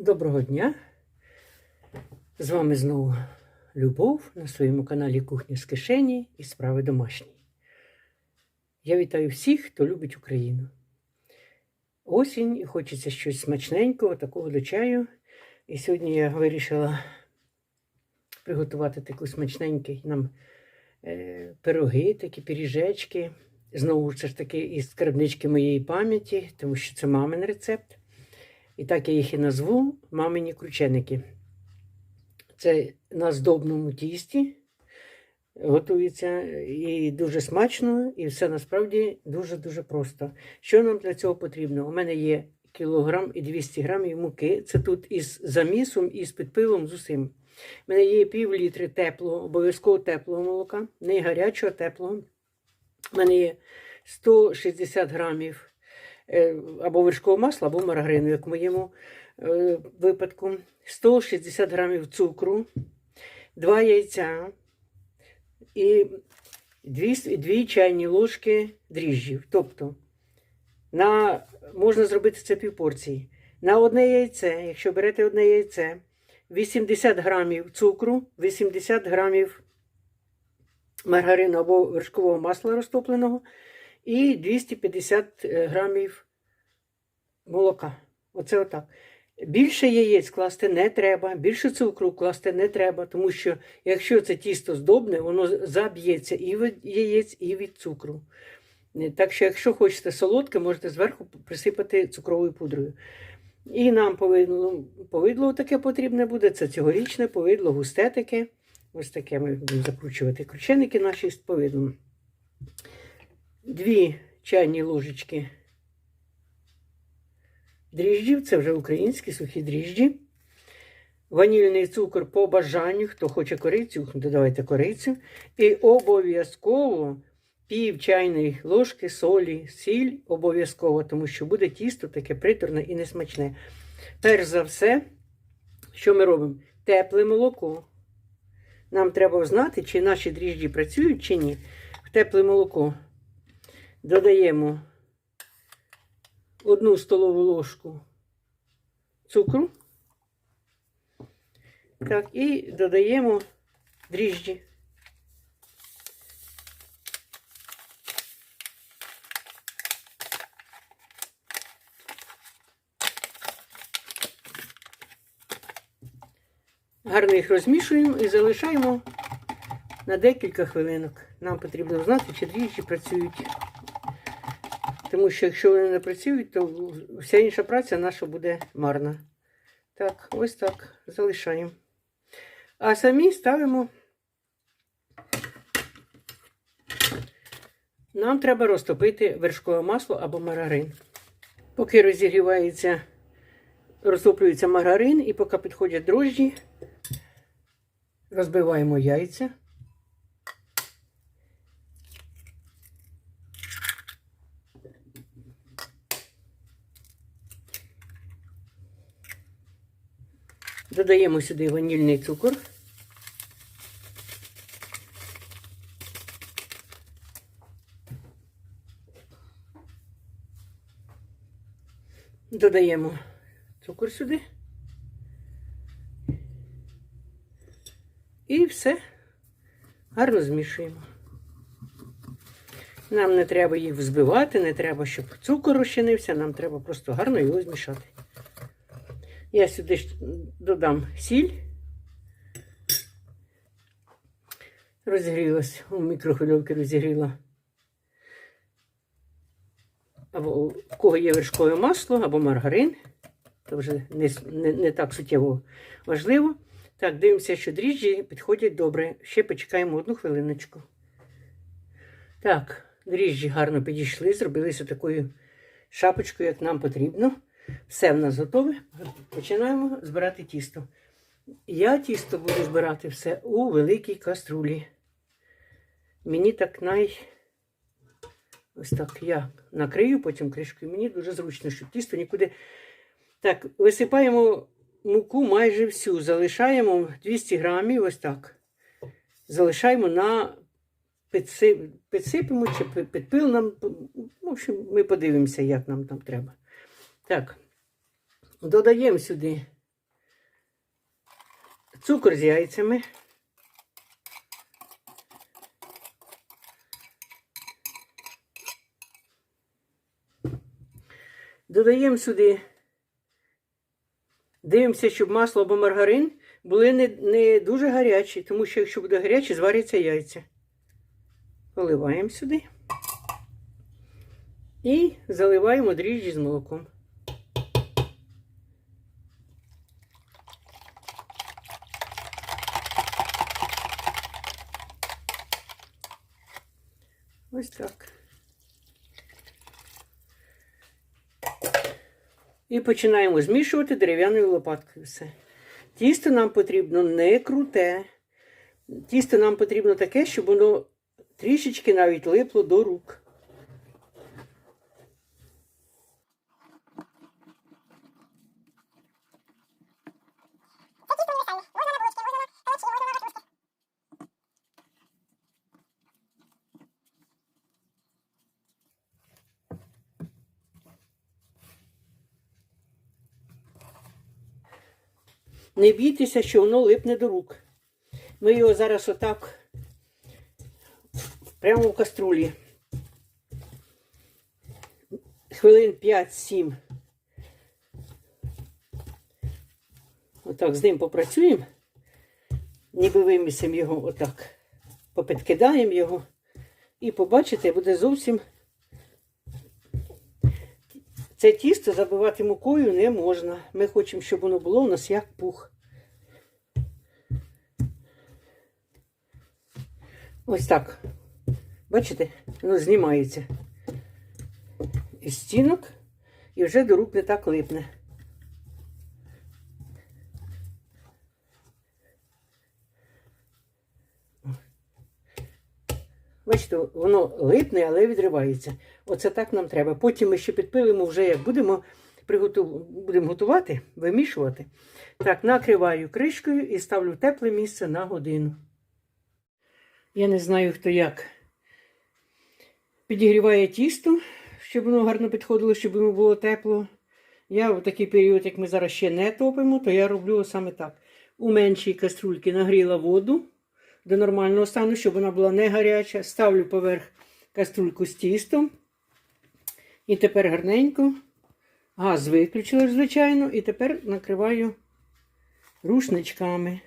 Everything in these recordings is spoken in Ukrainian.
Доброго дня! З вами знову Любов на своєму каналі Кухня з кишені і справи домашні. Я вітаю всіх, хто любить Україну. Осінь і хочеться щось смачненького, такого до чаю. І сьогодні я вирішила приготувати таку смачненький нам е, пироги, такі пиріжечки. Знову це ж таки із скарбнички моєї пам'яті, тому що це мамин рецепт. І так я їх і назву мамині крученики. Це на здобному тісті готується і дуже смачно, і все насправді дуже-дуже просто. Що нам для цього потрібно? У мене є кілограм і 200 грамів муки. Це тут із замісом, і з підпилом, з усім. У мене є пів літри теплого, обов'язково теплого молока, не гарячого, теплого. У мене є 160 грамів або вершкового масла, або маргарину, як в моєму е, випадку. 160 грамів цукру, 2 яйця і 2, 2 чайні ложки дріжджів. Тобто на, можна зробити це півпорції. На одне яйце, якщо берете одне яйце, 80 грамів цукру, 80 грамів маргарину або вершкового масла розтопленого і 250 грамів молока. Оце отак. Більше яєць класти не треба, більше цукру класти не треба, тому що якщо це тісто здобне, воно заб'ється і від яєць, і від цукру. Так що, якщо хочете солодке, можете зверху присипати цукровою пудрою. І нам повидло, повидло таке потрібне буде. Це цьогорічне повидло, густе таке. Ось таке ми будемо закручувати крученики наші з повидлом. Дві чайні ложечки дріжджів, це вже українські сухі дріжджі. Ванільний цукор по бажанню, хто хоче корицю, додавайте корицю. І обов'язково пів чайної ложки солі, сіль обов'язково, тому що буде тісто таке приторне і несмачне. Перш за все, що ми робимо? Тепле молоко. Нам треба знати, чи наші дріжджі працюють, чи ні. В тепле молоко додаємо одну столову ложку цукру. Так, і додаємо дріжджі. Гарно їх розмішуємо і залишаємо на декілька хвилинок. Нам потрібно знати, чи дріжджі працюють. Тому що якщо вони не працюють, то вся інша праця наша буде марна. Так, ось так залишаємо. А самі ставимо. Нам треба розтопити вершкове масло або маргарин. Поки розігрівається, розтоплюється маргарин, і поки підходять дрожжі, розбиваємо яйця. Додаємо сюди ванільний цукор. Додаємо цукор сюди. І все гарно змішуємо. Нам не треба їх взбивати, не треба, щоб цукор розчинився, нам треба просто гарно його змішати. Я сюди додам сіль. Розігрілась, у мікрохвильовки розігріла. Або у кого є вершкове масло, або маргарин. Це вже не, не, не так суттєво важливо. Так, дивимося, що дріжджі підходять добре. Ще почекаємо одну хвилиночку. Так, дріжджі гарно підійшли, зробилися такою шапочкою, як нам потрібно. Все в нас готове. Починаємо збирати тісто. Я тісто буду збирати все у великій каструлі. Мені так най. Ось так я накрию потім кришкою. Мені дуже зручно, щоб тісто нікуди. Так, висипаємо муку майже всю. Залишаємо 200 грамів, ось так. Залишаємо на підсип... підсипемо чи підпил нам. В общем, ми подивимося, як нам там треба. Так, додаємо сюди цукор з яйцями. Додаємо сюди, дивимося, щоб масло або маргарин були не, не дуже гарячі, тому що якщо буде гаряче, зваряться яйця. Поливаємо сюди і заливаємо дріжджі з молоком. Ось так. І починаємо змішувати дерев'яною лопаткою все. Тісто нам потрібно не круте. Тісто нам потрібно таке, щоб воно трішечки навіть липло до рук. Не бійтеся, що воно липне до рук. Ми його зараз отак прямо в каструлі. Хвилин 5-7. Отак з ним попрацюємо. Ніби вимісимо його отак. Попідкидаємо його. І побачите, буде зовсім. Це тісто забивати мукою не можна. Ми хочемо, щоб воно було у нас як пух. Ось так. Бачите, воно знімається із стінок і вже до рук не так липне. Бачите, воно липне, але відривається. Оце так нам треба. Потім ми ще підпилимо вже, як будемо, приготу... будемо готувати, вимішувати. Так, накриваю кришкою і ставлю тепле місце на годину. Я не знаю, хто як підігріває тісто, щоб воно гарно підходило, щоб йому було тепло. Я в такий період, як ми зараз ще не топимо, то я роблю саме так. У меншій каструльці нагріла воду до нормального стану, щоб вона була не гаряча. Ставлю поверх каструльку з тістом. І тепер гарненько. Газ виключила, звичайно, і тепер накриваю рушничками.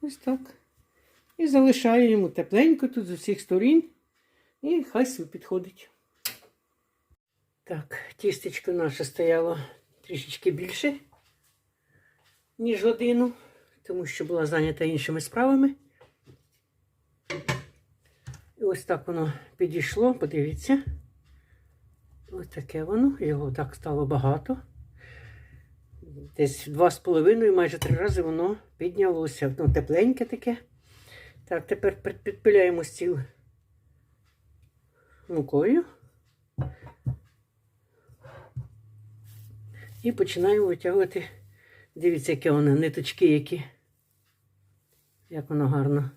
Ось так. І залишаю йому тепленько тут з усіх сторін. І хай собі підходить. Так, тістечко наше стояло трішечки більше, ніж годину, тому що була зайнята іншими справами. Ось так воно підійшло, подивіться. Ось таке воно, його так стало багато. Десь два з половиною, майже три рази воно піднялося. Ну, тепленьке таке. Так, тепер підпиляємо стіл мукою. І починаємо витягувати. Дивіться, яке воно, ниточки які. Як воно гарно.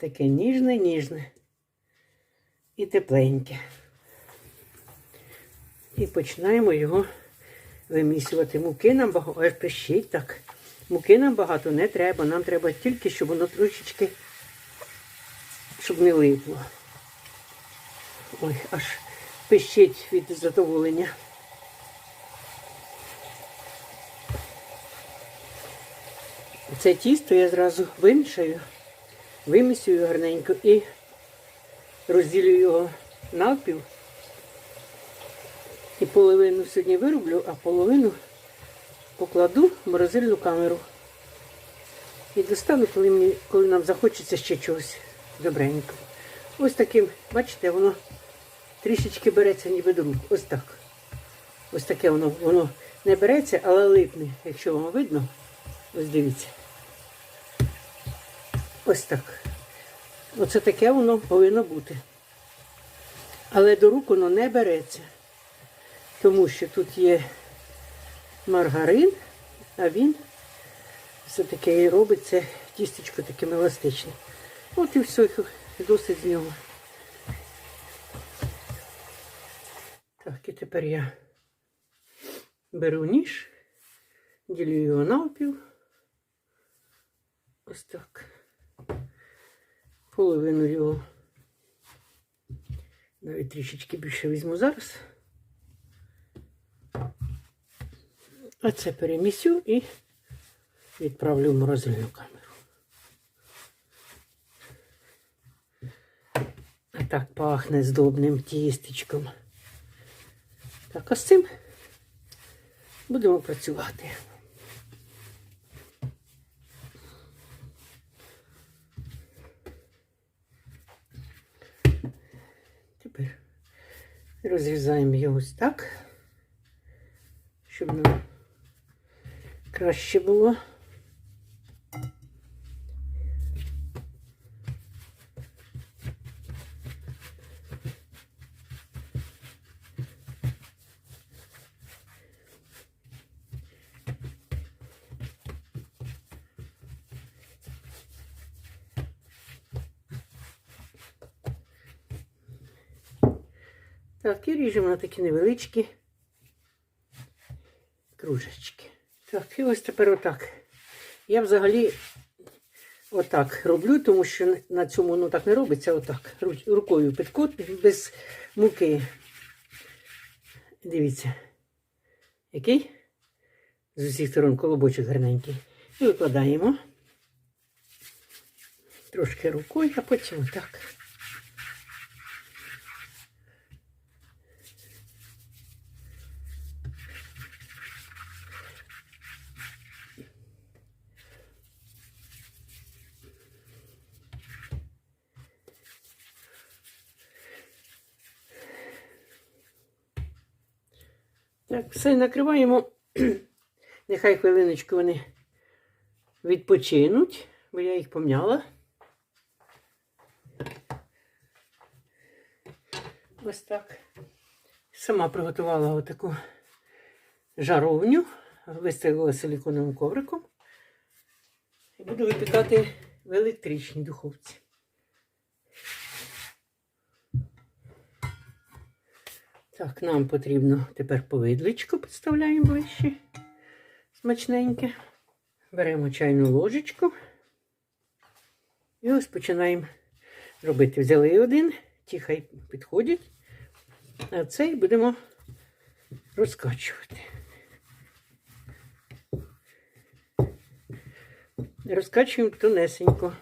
Таке ніжне, ніжне і тепленьке. І починаємо його вимісювати. Муки нам багато, аж пищить так. Муки нам багато не треба. Нам треба тільки, щоб воно трошечки, щоб не липло. Ой, аж пищить від задоволення. Це тісто я зразу вимішаю, вимісюю гарненько і розділю його навпіл. І половину сьогодні вироблю, а половину покладу в морозильну камеру. І достану, коли мені, коли нам захочеться ще чогось добренького. Ось таким, бачите, воно трішечки береться ніби до рук. Ось так. Ось таке воно воно не береться, але липне, якщо вам видно. Ось дивіться. Ось так. Оце таке воно повинно бути. Але до рук воно не береться. Тому що тут є маргарин, а він все-таки робить це тістечко таким еластичне. От і все, досить з нього. Так, і тепер я беру ніж, ділю його навпіл. Ось так. Половину його. Навіть трішечки більше візьму зараз. А це перемісю і відправлю в морозильну камеру. А так пахне здобним тістечком. Так, а з цим будемо працювати. Тепер розрізаємо його ось так, щоб нам краще було. Так, і ріжемо на такі невеличкі кружечки. Так, і ось тепер отак. Я взагалі отак роблю, тому що на цьому воно так не робиться, отак. Рукою підкот без муки. Дивіться, який? З усіх сторон колобочок гарненький. І викладаємо. Трошки рукою, а потім отак. Так, все накриваємо. Нехай хвилиночку вони відпочинуть, бо я їх помняла. Ось так. Сама приготувала отаку жаровню, виставила силиконовим ковриком. Буду випікати в електричній духовці. Так, нам потрібно тепер повидличку підставляємо ближче. Смачненьке. Беремо чайну ложечку. І ось починаємо робити. Взяли один, ті хай підходять. А цей будемо розкачувати. Розкачуємо тонесенько.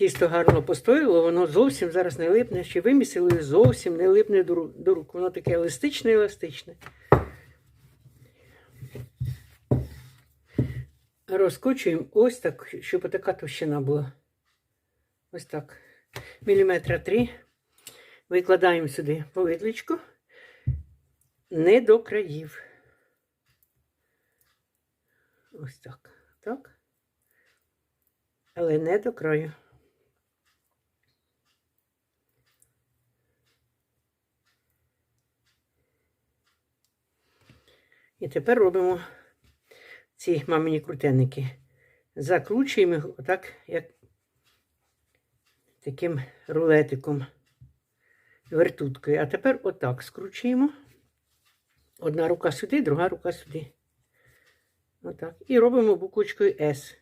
Тісто гарно постояло, воно зовсім зараз не липне, ще вимісили, зовсім не липне до, рук. Воно таке еластичне, еластичне. Розкочуємо ось так, щоб така товщина була. Ось так. Міліметра три. Викладаємо сюди повидличку. Не до країв. Ось так. Так. Але не до краю. І тепер робимо ці мамині крутенники. Закручуємо їх отак, як таким рулетиком, вертуткою. А тепер отак скручуємо. Одна рука сюди, друга рука сюди. Отак. І робимо буквочкою S.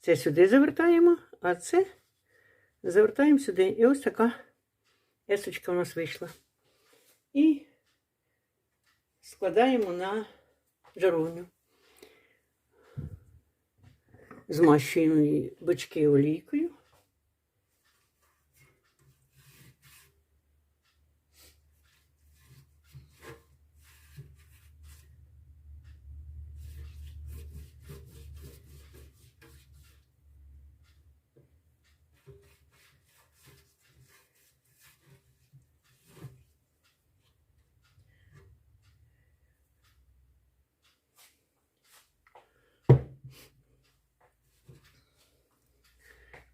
Це сюди завертаємо, а це завертаємо сюди. І ось така есочка у нас вийшла. І складаємо на жаровню. Змащуємо її бочки олійкою.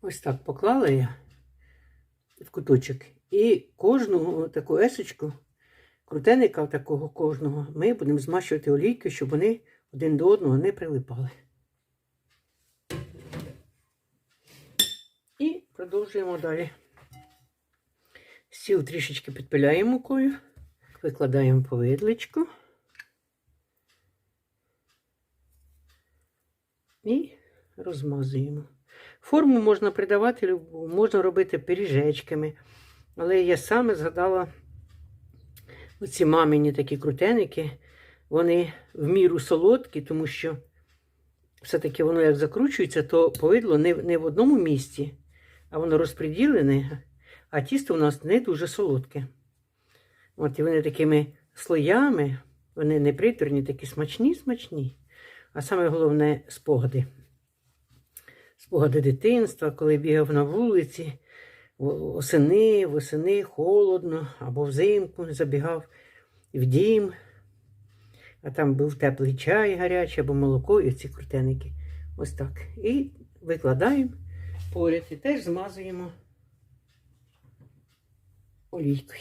Ось так поклала я в куточок. І кожну таку есочку, крутеника такого кожного, ми будемо змащувати олійкою, щоб вони один до одного не прилипали. І продовжуємо далі. Стіл трішечки підпиляємо мукою, викладаємо повидличку. І розмазуємо. Форму можна придавати любу, можна робити пиріжечками. Але я саме згадала оці мамині такі крутеники. Вони в міру солодкі, тому що все-таки воно як закручується, то повидло не, не в одному місці, а воно розподілене, а тісто у нас не дуже солодке. От і вони такими слоями, вони не приторні, такі смачні, смачні. А саме головне спогади. Спогади дитинства, коли бігав на вулиці, осени, восени, холодно, або взимку забігав в дім, а там був теплий чай гарячий або молоко і ці крутеники. Ось так. І викладаємо поряд і теж змазуємо олійкою.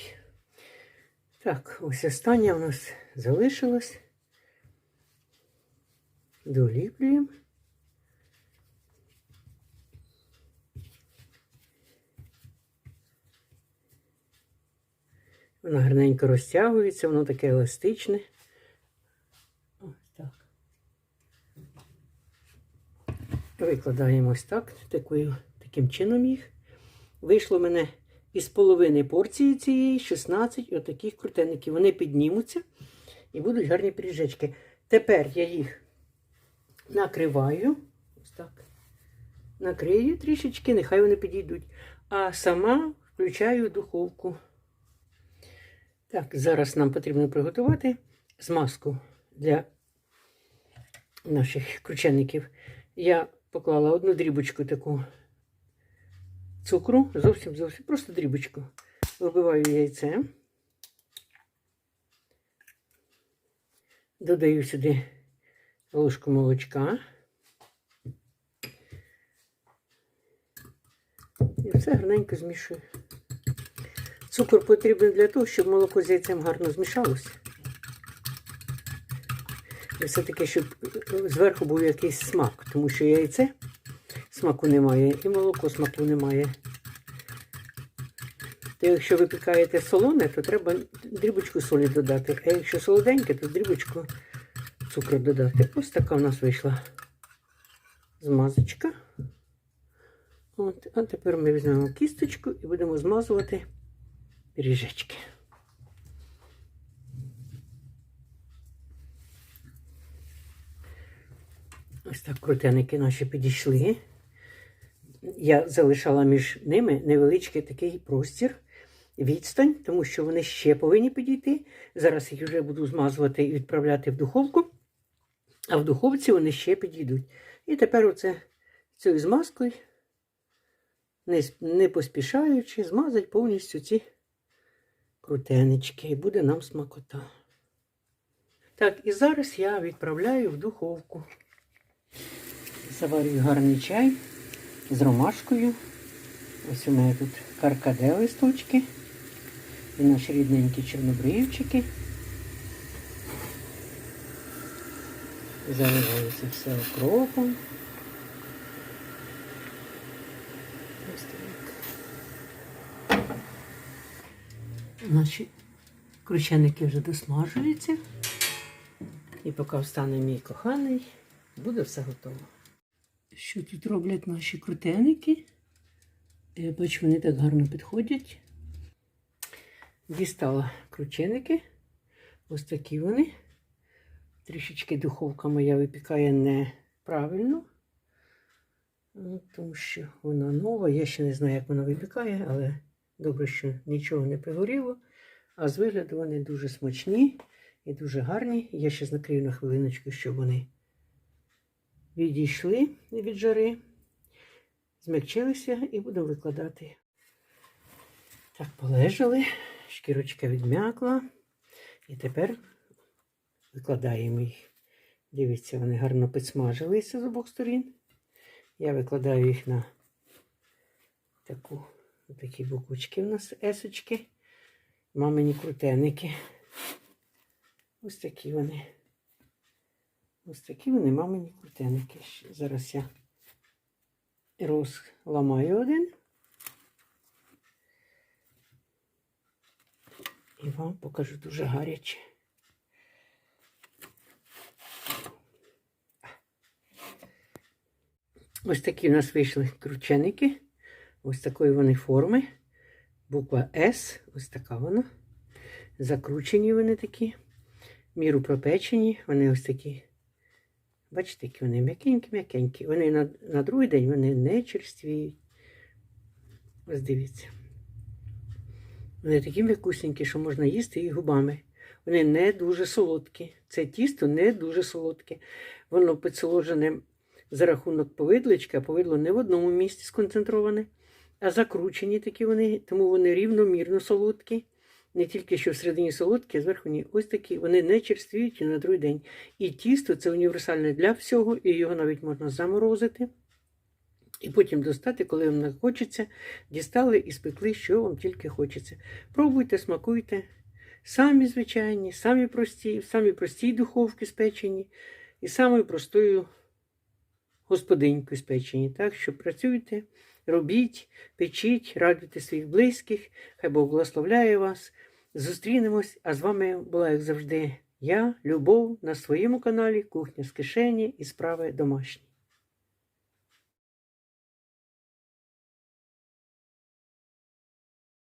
Так, ось останнє у нас залишилось. Доліплюємо. Воно гарненько розтягується, воно таке еластичне. Ось так. Викладаємо ось так, такою, таким чином їх. Вийшло мене із половини порції цієї 16 отаких крутеників. Вони піднімуться і будуть гарні пиріжечки. Тепер я їх накриваю. Ось так. Накрию трішечки, нехай вони підійдуть. А сама включаю духовку. Так, зараз нам потрібно приготувати змазку для наших кручеників. Я поклала одну дрібочку таку цукру, зовсім зовсім, просто дрібочку. Вибиваю яйце. Додаю сюди ложку молочка. І все гарненько змішую. Цукор потрібен для того, щоб молоко з яйцем гарно змішалося. І все-таки, щоб зверху був якийсь смак, тому що яйце смаку немає і молоко смаку немає. То якщо ви пікаєте солоне, то треба дрібочку солі додати. А якщо солоденьке, то дрібочку цукру додати. Ось така в нас вийшла змазочка. От, а тепер ми візьмемо кісточку і будемо змазувати пиріжечки. Ось так крутеники наші підійшли. Я залишала між ними невеличкий такий простір, відстань, тому що вони ще повинні підійти. Зараз їх вже буду змазувати і відправляти в духовку, а в духовці вони ще підійдуть. І тепер оце цією змазкою, не, не поспішаючи, змазать повністю ці крутенички, і буде нам смакота. Так, і зараз я відправляю в духовку. Заварюю гарний чай з ромашкою. Ось у мене тут каркаде листочки і наші рідненькі чорнобривчики. Заливаю це все окропом. Ось так. Наші крученики вже досмажуються. І поки встане мій коханий, буде все готово. Що тут роблять наші крутеники? Я бачу, вони так гарно підходять. Дістала крученики. Ось такі вони. Трішечки духовка моя випікає неправильно. Тому що вона нова. Я ще не знаю, як вона випікає, але добре, що нічого не пригоріло. А з вигляду вони дуже смачні і дуже гарні. Я ще накрию на хвилиночку, щоб вони відійшли від жари, змягчилися і буду викладати. Так, полежали, шкірочка відм'якла. І тепер викладаємо їх. Дивіться, вони гарно підсмажилися з обох сторін. Я викладаю їх на таку, такі букучки у нас есочки. Мамині крутеники. Ось такі вони. Ось такі вони мамині крутеники. Зараз я розламаю один. І вам покажу дуже гаряче. Ось такі в нас вийшли крученики. Ось такої вони форми. Буква С, ось така вона. Закручені вони такі. Міру пропечені. Вони ось такі. Бачите, які вони м'якенькі-м'якенькі. Вони на, на другий день вони не черствіють. Ось дивіться. Вони такі м'якусенькі, що можна їсти їх губами. Вони не дуже солодкі. Це тісто не дуже солодке. Воно підсоложене за рахунок повидличка, повидло не в одному місці сконцентроване, закручені такі вони, тому вони рівномірно солодкі. Не тільки що всередині солодкі, а зверху вони ось такі, вони не черствіють на другий день. І тісто це універсальне для всього, і його навіть можна заморозити. І потім достати, коли вам не хочеться, дістали і спекли, що вам тільки хочеться. Пробуйте, смакуйте. Самі звичайні, самі прості, в самій простій духовці спечені і самою простою господинькою спечені. Так що працюйте, робіть, печіть, радуйте своїх близьких, хай Бог благословляє вас. Зустрінемось, а з вами була, як завжди, я, Любов, на своєму каналі Кухня з кишені і справи домашні.